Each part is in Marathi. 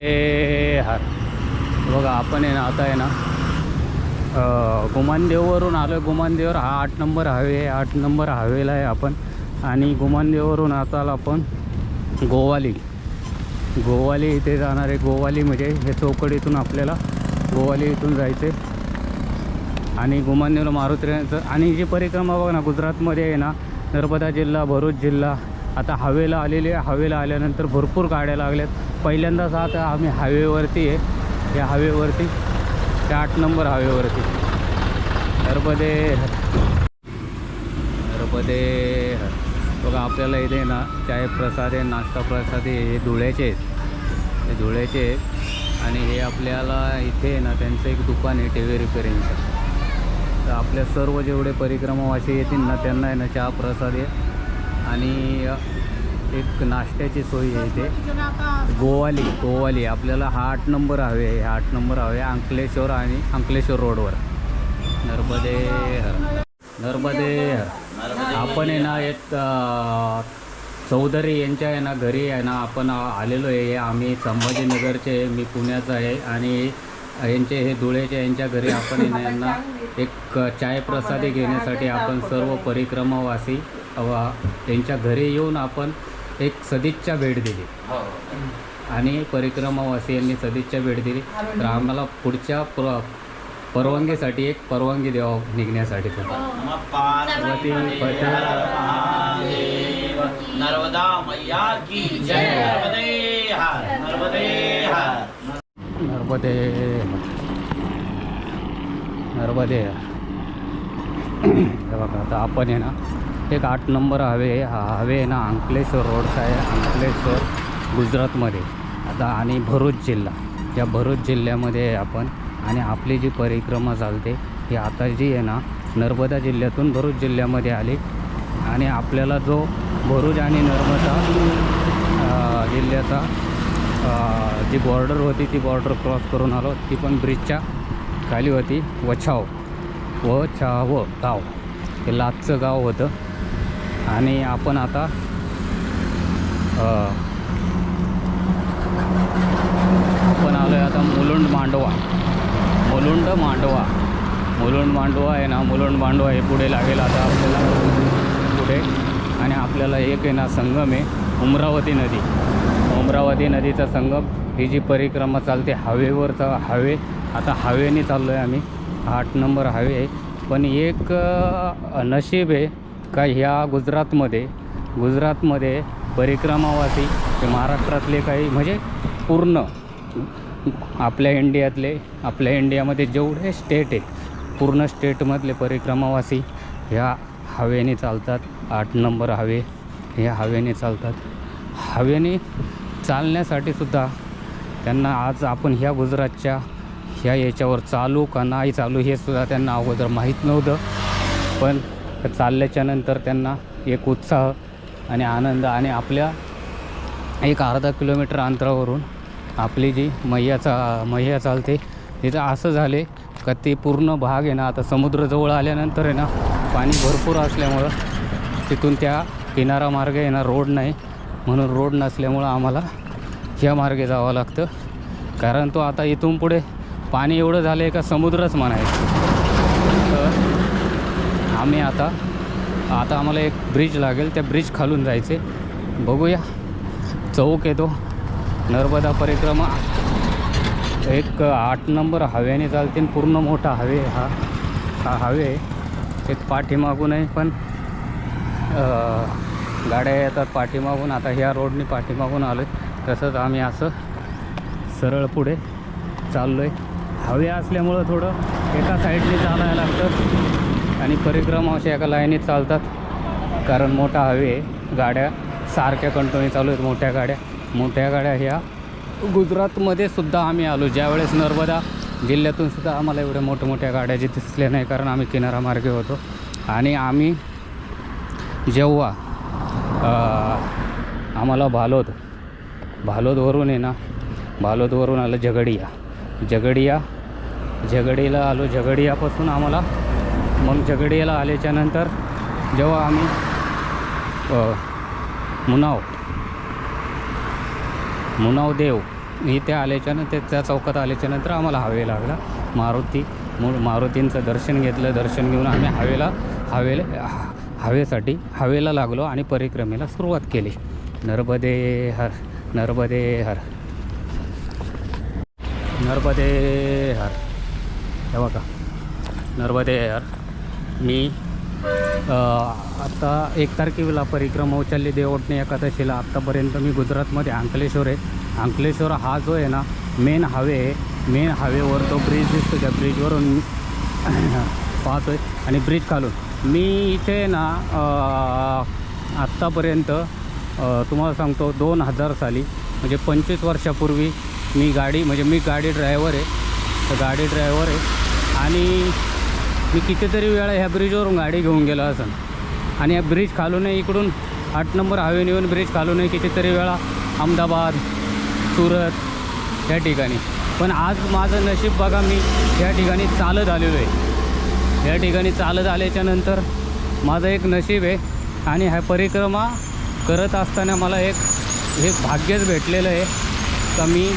ए हार. बघा आपण आहे ना आता आहे ना गुमानदेववरून आलो आहे. गुमानदेवर हा आठ नंबर हायवे आहे. आठ नंबर हायवेला आहे आपण. आणि गुमानदेववरून आता आलो आपण गोवाली. गोवाली इथे जाणार आहे. गोवाली म्हणजे हे चौकडीतून आपल्याला गोवाली इथून जायचे आणि गुमानदेवला मारुतीचं आणि जी परिक्रमा बघा ना गुजरातमध्ये आहे ना नर्मदा जिल्हा भरूच जिल्हा आता हवेला आलेली आहे हवेला आल्यानंतर भरपूर गाड्या लागल्यात. पहिल्यांदाच आता आम्ही हायवेवरती आहे. या हायवेवरती. त्या आठ नंबर हायवेवरती. हरपदे हरपदे बघा आपल्याला इथे ना चाय प्रसाद आहे नाश्ता प्रसाद आहे. हे धुळ्याचे आहेत. हे धुळ्याचे आहेत. आणि हे आपल्याला इथे आहे ना त्यांचं एक दुकान आहे टी व्ही रिपेअरिंगचं तर आपल्या सर्व जेवढे परिक्रमावासी येतील ना त्यांना आहे ना चहा प्रसाद आहे. आणि एक नाश्त्याची सोय आहे इथे. गोवाली गोवाली. आपल्याला हा आठ नंबर हवे आहे. हा आठ नंबर हवे अंकलेश्वर आणि अंकलेश्वर रोडवर. नर्मदे नर्मदे आपण आहे ना एक चौधरी यांच्या आहे ना घरी आहे ना आपण आलेलो आहे. आम्ही संभाजीनगरचे मी पुण्याचा आहे आणि यांचे हे धुळेचे यांच्या घरी आपण आहे ना यांना एक चाय प्रसादी घेण्यासाठी आपण सर्व परिक्रमावासी व त्यांच्या घरी येऊन आपण एक सदिच्छा भेट दिली. आणि परिक्रमावासी यांनी सदिच्छा भेट दिली. तर आम्हाला पुढच्या प्र परवानगीसाठी एक परवानगी द्यावं निघण्यासाठी नर्मदा मैया की जय नर्मदे हे बघा आता आपण आहे ना एक आठ नंबर हवे आहे हा हवे आहे ना अंकलेश्वर रोडचा आहे अंकलेश्वर गुजरातमध्ये. आता आणि भरूच जिल्हा. या भरूच जिल्ह्यामध्ये आहे आपण आणि आपली जी परिक्रमा चालते ही आता जी आहे ना नर्मदा जिल्ह्यातून भरूच जिल्ह्यामध्ये आली. आणि आपल्याला जो भरूच आणि नर्मदा जिल्ह्याचा जी बॉर्डर होती ती बॉर्डर क्रॉस करून आलो. ती पण ब्रिजच्या खाली होती. वछाव. व छाव गाव हे लातचं गाव होतं. आणि आपण आता आपण आलो आहे आता मुलुंड मांडवा. मुलुंड मांडवा. मुलुंड मांडवा आहे ना मुलुंड मांडवा हे पुढे लागेल आता आपल्याला. पुढे. आणि आपल्याला एक आहे ना संगम आहे उमरावती नदी. उमरावती नदीचा संगम ही जी परिक्रमा चालते हवेवरचा हवे आता हवेने चाललो आहे आम्ही आठ नंबर हवे आहे. पण एक नशीब आहे का ह्या गुजरातमध्ये गुजरातमध्ये परिक्रमावासी महाराष्ट्रातले काही म्हणजे पूर्ण आपल्या इंडियातले आपल्या इंडियामध्ये जेवढे स्टेट आहेत पूर्ण स्टेटमधले परिक्रमावासी ह्या हवेने चालतात. आठ नंबर हवे ह्या हवेने चालतात. हवेने चालण्यासाठी सुद्धा त्यांना आज आपण ह्या गुजरातच्या ह्या याच्यावर चालू का नाही चालू हे सुद्धा त्यांना अगोदर माहीत नव्हतं. पण तर चालल्याच्यानंतर त्यांना एक उत्साह आणि आनंद आणि आपल्या एक अर्धा किलोमीटर अंतरावरून आपली जी मैयाचा मैया चालते तिथं असं झाले का ते पूर्ण भाग आहे ना आता समुद्रजवळ आल्यानंतर आहे ना पाणी भरपूर असल्यामुळं तिथून त्या किनारा मार्ग आहे ना रोड नाही. म्हणून रोड नसल्यामुळं आम्हाला ह्या मार्गे जावं लागतं. कारण तो आता इथून पुढे पाणी एवढं झालं आहे का समुद्रच म्हणायचं. आम्ही आता आता आम्हाला एक ब्रिज लागेल त्या ब्रिज खालून जायचे. बघूया. चौक येतो. नर्मदा परिक्रमा. एक आठ नंबर हवेने चालते पूर्ण मोठा हवे हा. हा हवे. एक पाठीमागून आहे पण गाड्या येतात पाठीमागून. आता ह्या रोडने पाठीमागून आलो आहे तसंच आम्ही असं सरळ पुढे चाललो आहे हवे असल्यामुळं थोडं एका साईडने चालायला लागतं. आणि परिक्रमा अशा एका लाईनीत चालतात. कारण मोठा हवे आहे. गाड्या सारख्या कंटिन्यू चालू आहेत मोठ्या गाड्या. मोठ्या गाड्या ह्या गुजरातमध्ये सुद्धा आम्ही आलो. ज्यावेळेस नर्मदा जिल्ह्यातून सुद्धा आम्हाला एवढ्या मोठ्या मोठ्या गाड्या जे दिसल्या नाही कारण आम्ही किनारामार्गे होतो. आणि आम्ही जेव्हा आम्हाला भालोद भालोदवरून आहे ना भालोदवरून आलं झगडिया. झगडिया झगडीला आलो. झगडियापासून आम्हाला मग झगडियाला आल्याच्यानंतर जेव्हा आम्ही मुनाव मुनाव देव इथे आल्याच्यानंतर त्या चौकात आल्याच्यानंतर आम्हाला हवे लागला. मारुती मारुतींचं दर्शन घेतलं. दर्शन घेऊन आम्ही हवेला हवेला हवेसाठी हवेला लागलो आणि परिक्रमेला सुरुवात केली. नर्मदे हर नर्मदे हर. नर्मदे हर. हे बघा. नर्मदे हर मी आत्ता आता एक तारखेला परिक्रमा उचलली देवटणे एकादशीला. आत्तापर्यंत मी गुजरातमध्ये अंकलेश्वर आहे. अंकलेश्वर हा जो आहे ना मेन हावे आहे. मेन हावेवर तो ब्रिज दिसतो. त्या ब्रिजवरून मी पाहतो आहे आणि ब्रिज खालून. मी इथे ना आत्तापर्यंत तुम्हाला सांगतो दोन हजार साली म्हणजे पंचवीस वर्षापूर्वी मी गाडी म्हणजे मी गाडी ड्रायव्हर आहे. तर गाडी ड्रायव्हर आहे. आणि मी कितीतरी वेळा ह्या ब्रिजवरून गाडी घेऊन गेलो असन. आणि या ब्रिज खालूनही इकडून आठ नंबर हायवेने येऊन ब्रिज खालूनही कितीतरी वेळा अहमदाबाद सुरत या ठिकाणी. पण आज माझं नशीब बघा मी या ठिकाणी चालत आलेलो आहे या ठिकाणी चालत आल्याच्यानंतर माझं एक नशीब आहे आणि ह्या परिक्रमा करत असताना मला एक हे भाग्यच भेटलेलं आहे का मी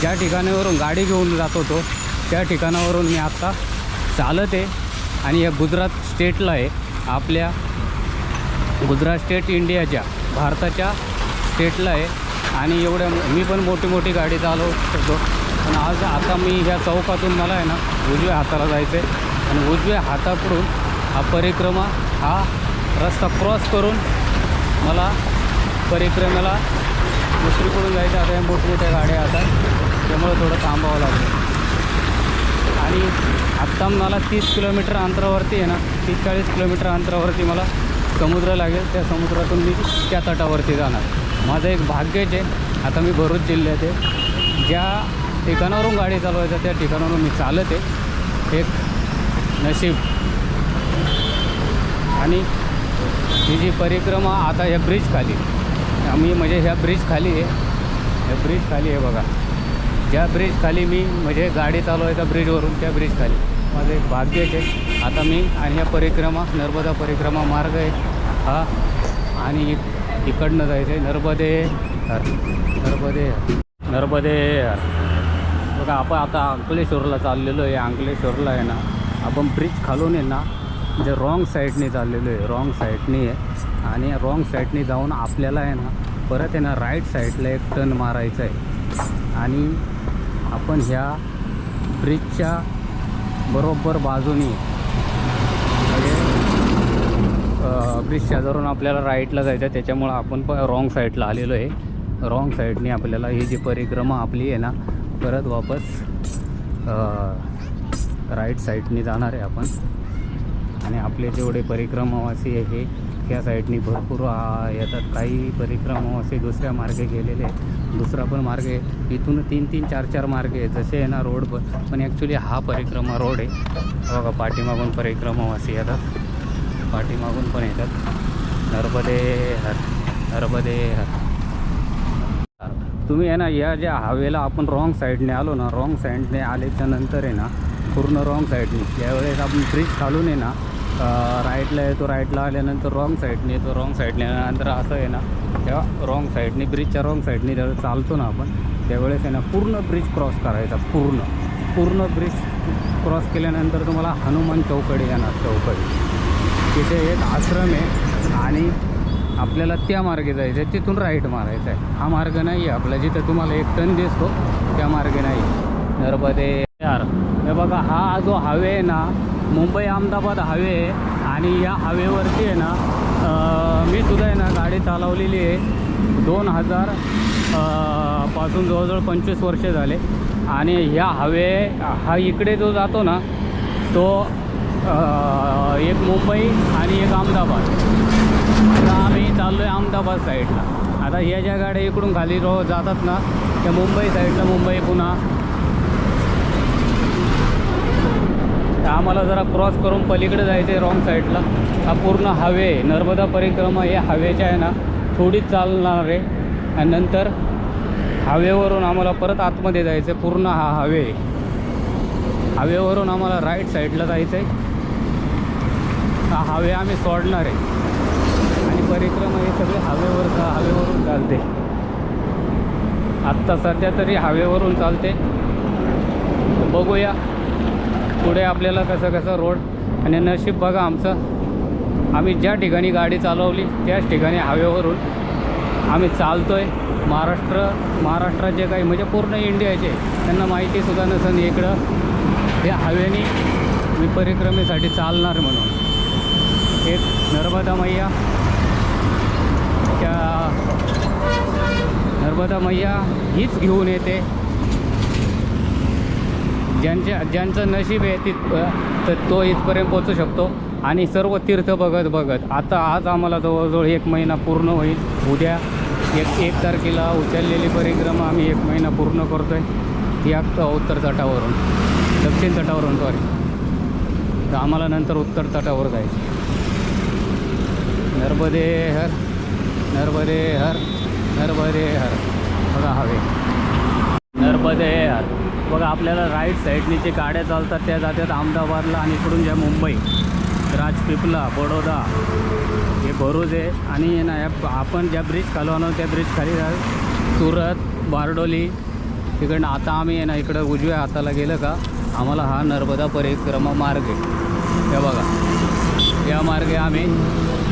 ज्या ठिकाणावरून गाडी घेऊन जात होतो त्या ठिकाणावरून मी आत्ता चालत आहे. आणि या गुजरात स्टेटला आहे आपल्या गुजरात स्टेट इंडियाच्या भारताच्या स्टेटला आहे. आणि एवढ्या मी पण मोठी मोठी गाडी चालवू शकतो पण आज आता मी ह्या चौकातून मला आहे ना उजव्या हाताला जायचं आहे आणि उजव्या हाताकडून हा परिक्रमा हा रस्ता क्रॉस करून मला परिक्रमेला दुसरीकडून जायचं आता या मोठमोठ्या गाड्या आता त्यामुळे थोडं थांबावं लागतं आणि आत्ता मला तीस किलोमीटर अंतरावरती आहे ना तीस चाळीस किलोमीटर अंतरावरती मला समुद्र लागेल. त्या समुद्रातून मी त्या तटावरती जाणार. माझं एक भाग्यच आहे आता मी भरूच जिल्ह्यात आहे. ज्या ठिकाणावरून गाडी चालवायचं त्या ठिकाणावरून मी चालत आहे. एक नशीब. आणि ही जी परिक्रमा आता ह्या ब्रिज खाली. आम्ही म्हणजे ह्या ब्रिज खाली आहे. ह्या ब्रिज खाली आहे बघा. ज्या ब्रिजखाली मी म्हणजे गाडी चालवायचा ब्रिजवरून त्या ब्रिजखाली. माझं एक भाग्यच आहे आता मी आणि ह्या परिक्रमा नर्मदा परिक्रमा मार्ग आहे हा. आणि इकडनं जायचं आहे. नर्मदे नर्मदे नर्मदे बघा आपण आता अंकलेश्वरला चाललेलो आहे. अंकलेश्वरला आहे ना आपण ब्रिज खालून आहे ना म्हणजे रॉंग साईडने चाललेलो आहे. रॉंग साईडने आहे. आणि रॉंग साईडने जाऊन आपल्याला आहे ना परत आहे ना राईट साईडला एक टर्न मारायचं आहे. आणि आपण ह्या ब्रिजच्या बरोबर बाजूनी म्हणजे ब्रिज शेजारून आपल्याला राईटला जायचं आहे. त्याच्यामुळं आपण पण रॉंग साईडला आलेलो आहे. रॉंग साईडने आपल्याला ही जी परिक्रमा आपली आहे ना परत वापस राईट साईडने जाणार आहे आपण. आणि आपले जेवढे परिक्रमावासी आहे हे ह्या साईडनी भरपूर येतात काही परिक्रमावासी दुसऱ्या मार्गे गेलेले आहेत. दुसरा पण मार्ग आहे. इथून तीन तीन चार चार मार्ग आहे जसे आहे ना रोड पण पण ॲक्च्युली हा परिक्रमा रोड आहे. बघा पाठीमागून परिक्रमावासी येतात. पाठीमागून पण येतात. नर्मदे हर नर्मदे हर. तुम्ही आहे ना या ज्या हवेला आपण रॉंग साईडने आलो ना रॉंग साईडने आल्याच्यानंतर आहे ना पूर्ण रॉंग साईडने यावेळेस आपण ब्रिज खालून आहे ना राईटला येतो राईटला आल्यानंतर रॉंग साईडने येतो रॉंग साईडने नंतर असं आहे ना तेव्हा रॉंग साईडने ब्रिजच्या रॉंग साईडने ज्यावेळेस चालतो ना आपण त्यावेळेस आहे ना पूर्ण ब्रिज क्रॉस करायचा पूर्ण. पूर्ण ब्रिज क्रॉस केल्यानंतर तुम्हाला हनुमान चौकडे येणार चौकडे. तिथे एक आश्रम आहे आणि आपल्याला त्या मार्गे जायचं आहे तिथून राईट मारायचा आहे हा मार्ग नाही आहे आपला जिथं तुम्हाला एक टन दिसतो त्या मार्गे नाही नर्मदे यार हे बघा हा जो हवे आहे ना मुंबई अहमदाबाद हायवे आहे आणि या हायवेवरती आहे ना मी सुद्धा आहे ना गाडी चालवलेली आहे. दोन हजारपासून जवळजवळ पंचवीस वर्षे झाले. आणि ह्या हवे हा इकडे जो जातो ना तो एक मुंबई आणि एक अहमदाबाद. आता आम्ही चाललो आहे अहमदाबाद साईडला आता ह्या ज्या गाड्या इकडून खाली रो जातात ना त्या मुंबई साईडला मुंबई पुन्हा तर आम्हाला जरा क्रॉस करून पलीकडे जायचं आहे रॉंग साईडला हा पूर्ण हवे आहे. नर्मदा परिक्रमा हे हवेच्या आहे ना थोडीच चालणार आहे. आणि नंतर हवेवरून आम्हाला परत आतमध्ये जायचं आहे पूर्ण हा हवे आहे. हवेवरून आम्हाला राईट साईडला जायचं आहे हा हवे आम्ही सोडणार आहे. आणि परिक्रमा हे सगळे हवेवर हवेवरून चालते. आत्ता सध्या तरी हवेवरून चालते. बघूया. पुढे आपल्याला कसं कसं रोड आणि नशीब बघा आमचं. आम्ही ज्या ठिकाणी गाडी चालवली त्याच ठिकाणी हायवेवरून आम्ही चालतो आहे महाराष्ट्र महाराष्ट्रात जे काही म्हणजे पूर्ण इंडियाचे त्यांना माहितीसुद्धा नसेल इकडं. हे हायवेनी मी परिक्रमेसाठी चालणार म्हणून. एक नर्मदा मैया. त्या नर्मदा मैया हीच घेऊन येते. ज्यांच्या ज्यांचं नशीब आहे तिथ तर तो इथपर्यंत पोचू शकतो. आणि सर्व तीर्थ बघत बघत आता आज आम्हाला जवळजवळ एक महिना पूर्ण होईल. उद्या एक एक तारखेला उचललेली परिक्रमा आम्ही एक महिना पूर्ण करतो आहे ती आगतं उत्तर तटावरून. दक्षिण तटावरून सॉरी तर आम्हाला नंतर उत्तर तटावर जायचं. नर्मदे हर नर्मदे हर नर्मदे हर बघा हवे. नर्मदे हर बघा आपल्याला राईट साईडने जे गाड्या चालतात त्या जातात अहमदाबादला आणि इकडून ज्या मुंबई. राजपिपला बडोदा हे भरूच आहे. आणि ना या आपण ज्या ब्रिज खालवणार त्या ब्रिज खाली सुरत बारडोली तिकडनं आता आम्ही आहे ना इकडं उजव्या हाताला गेलं का आम्हाला हा नर्मदा परिक्रमा मार्ग आहे. हे बघा. या मार्गे आम्ही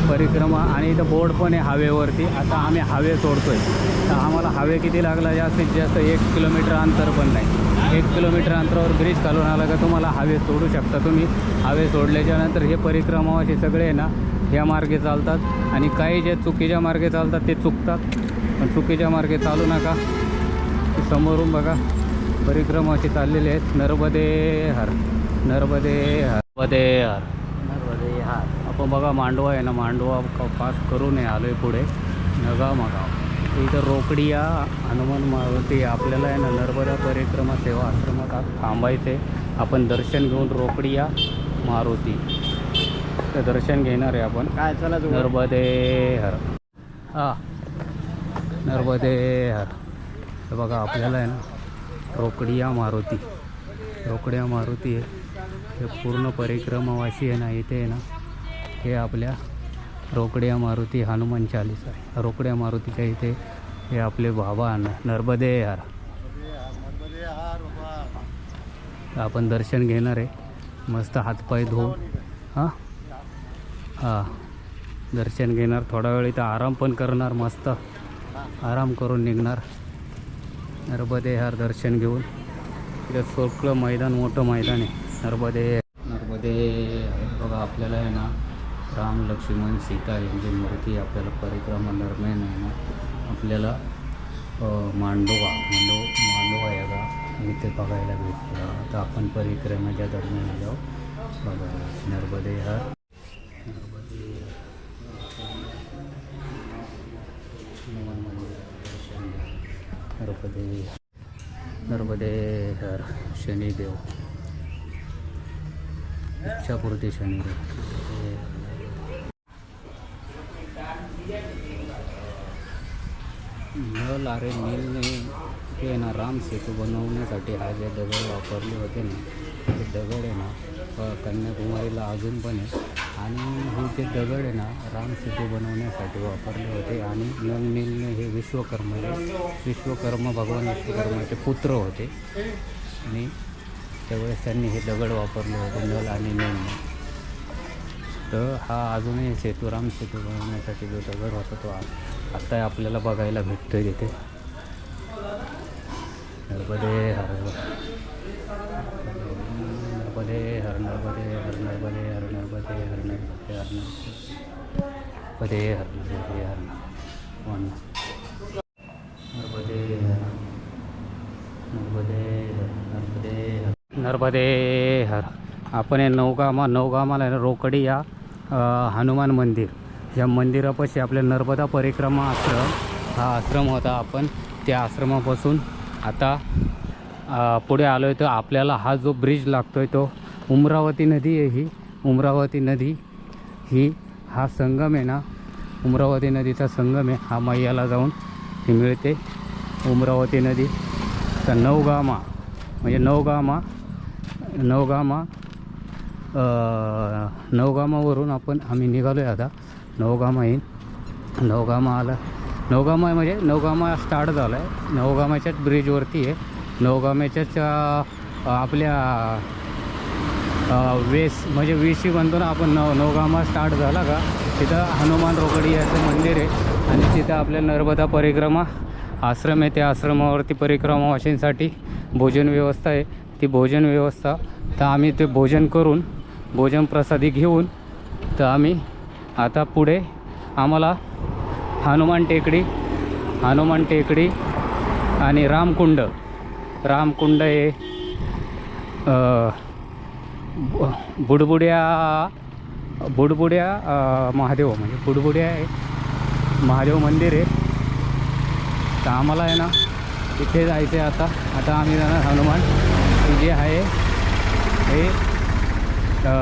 परिक्रमा आणि इथं बोर्ड पण आहे हवेवरती. आता आम्ही हवे आहे तर आम्हाला हवे किती लागला जास्तीत जास्त एक किलोमीटर अंतर पण नाही. एक किलोमीटर अंतरावर ब्रिज घालून आला का तुम्हाला हवे सोडू शकता तुम्ही. हवे सोडल्याच्यानंतर हे हे असे सगळे आहे ना ह्या मार्गे चालतात. आणि काही जे चुकीच्या मार्गे चालतात ते चुकतात. पण चुकीच्या मार्गे चालू नका. समोरून बघा. परिक्रमाशी चाललेले आहेत. नर्मदे हर. नर्मदे हर. नर्मदे हर. नर्मदे हर. आपण बघा मांडवा आहे ना मांडवा पास करून आलो आहे पुढे. नगाव मगाव इथं रोकडिया हनुमान मारुती आपल्याला आहे ना नर्मदा परिक्रमा सेवा आश्रमात आज थांबायचे. आपण दर्शन घेऊन रोकडिया मारुती. तर दर्शन घेणार आहे आपण. काय चला नर्मदे हर हा. नर्मदे हर हे बघा आपल्याला आहे ना रोकडिया मारुती. रोकडिया मारुती आहे हे पूर्ण परिक्रमावासी आहे ना इथे आहे ना हे आपल्या रोकड्या मारुती हनुमान चालीसा. आहे रोकड्या मारुतीच्या इथे हे आपले बाबा नर्मदे हार आपण दर्शन घेणार आहे. मस्त हातपाय धुवून. हां? हां. दर्शन घेणार. थोडा वेळ इथं आराम पण करणार. मस्त आराम करून निघणार. नर्मदेहार दर्शन घेऊन. इथं सोकळं मैदान मोठं मैदान आहे. नर्मदे नर्मदे बघा आपल्याला आहे ना राम लक्ष्मण सीता यांची मूर्ती आपल्याला परिक्रमा दरम्यान आहे ना आपल्याला मांडोवा मांडो मांडोवा यागा इथे बघायला भेटलं आता आपण परिक्रमेच्या दरम्यान आलो बघा नर्मदे हर नर्मदे नर्मदे नर्मदे हर शनिदेव. इच्छापूर्ती शनिदेव. नल अरे नीलने हे ना राम सेतू बनवण्यासाठी हा जे दगड वापरले होते ना ते दगड आहे ना कन्याकुमारीला अजून पण आहे. आणि हे जे दगड आहे ना राम सेतू बनवण्यासाठी वापरले होते आणि नल नीलने हे विश्वकर्मा विश्वकर्मा भगवान विश्वकर्माचे पुत्र होते. आणि त्यावेळेस त्यांनी हे दगड वापरले होते नल आणि नीलने तर हा अजूनही सेतू राम सेतू बनवण्यासाठी जो दगड होता तो आ- आता आपल्याला बघायला भेटतोय तिथे नर्मदे हर नर्मदे हर नर्मदे हर नर्मदे हर नर्मदे हर नर्मदे हर नर्मदे हर नर्मदे हर वन नर्मदे नर्मदे हर नर्मदे नर्मदे हर आपण हे नवगामा नवगामाला रोकडी या हनुमान मंदिर या मंदिरापाशी आपल्या नर्मदा परिक्रमा आश्रम हा आश्रम होता आपण. त्या आश्रमापासून आता पुढे आलो आहे तर आपल्याला हा जो ब्रिज लागतो आहे तो उमरावती नदी आहे ही. उमरावती नदी ही हा संगम आहे ना. उमरावती नदीचा संगम आहे. हा मैयाला जाऊन ही मिळते. उमरावती नदी तर नवगामा म्हणजे नवगामा नवगामा नवगामावरून आपण आम्ही निघालो आहे आता. नवगामा येईन नवगामा आला. नवगामा म्हणजे नवगामा स्टार्ट झाला आहे नवगामाच्याच ब्रिजवरती आहे. नवगामाच्याच आपल्या वेस म्हणजे वेशी म्हणतो ना आपण नव नवगामा स्टार्ट झाला का? तिथं हनुमान रोकडी याचं मंदिर आहे. आणि तिथं आपल्या नर्मदा परिक्रमा आश्रम आहे. त्या आश्रमावरती परिक्रमावासींसाठी भोजन व्यवस्था आहे. ती भोजन व्यवस्था तर आम्ही ते भोजन करून भोजन प्रसादी घेऊन तर आम्ही आता पुढे आम्हाला हनुमान टेकडी हनुमान टेकडी आणि रामकुंड. रामकुंड हे बुडबुड्या बुडबुड्या महादेव म्हणजे बुडबुड्या आहे महादेव मंदिर आहे तर आम्हाला आहे ना तिथे जायचं आहे आता. आता आम्ही जाणार हनुमान जे आहे हे अ,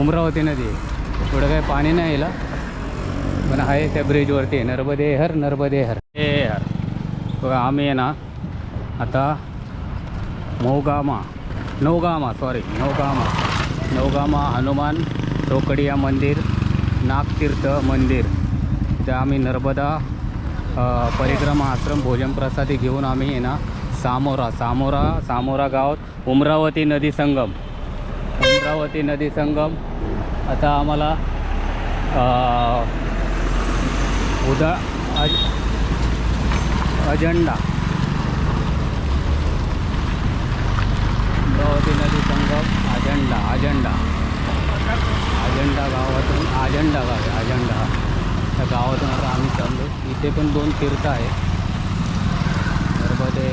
उमरावती नदी. आहे थोडं काही पाणी नाही यायला पण आहे त्या ब्रिजवरती नर्मदे हर नर्मदे हर. हे हर. बघा आम्ही आहे ना आता मौगामा नवगामा सॉरी नवगामा नवगामा हनुमान रोकडिया मंदिर नागतीर्थ मंदिर. इथं आम्ही नर्मदा परिक्रमा आश्रम भोजन प्रसादी घेऊन आम्ही ना सामोरा सामोरा सामोरा गावात उमरावती नदी संगम. अमरावती नदी संगम. आता आम्हाला उदा अज अजंडा. अमरावती नदी संगम अजंडा अजंडा. अजंडा गावातून अजंडा गाव आहे अजंडा. त्या गावातून आता आम्ही चाललो. इथे पण दोन तीर्थ आहे नर्मदे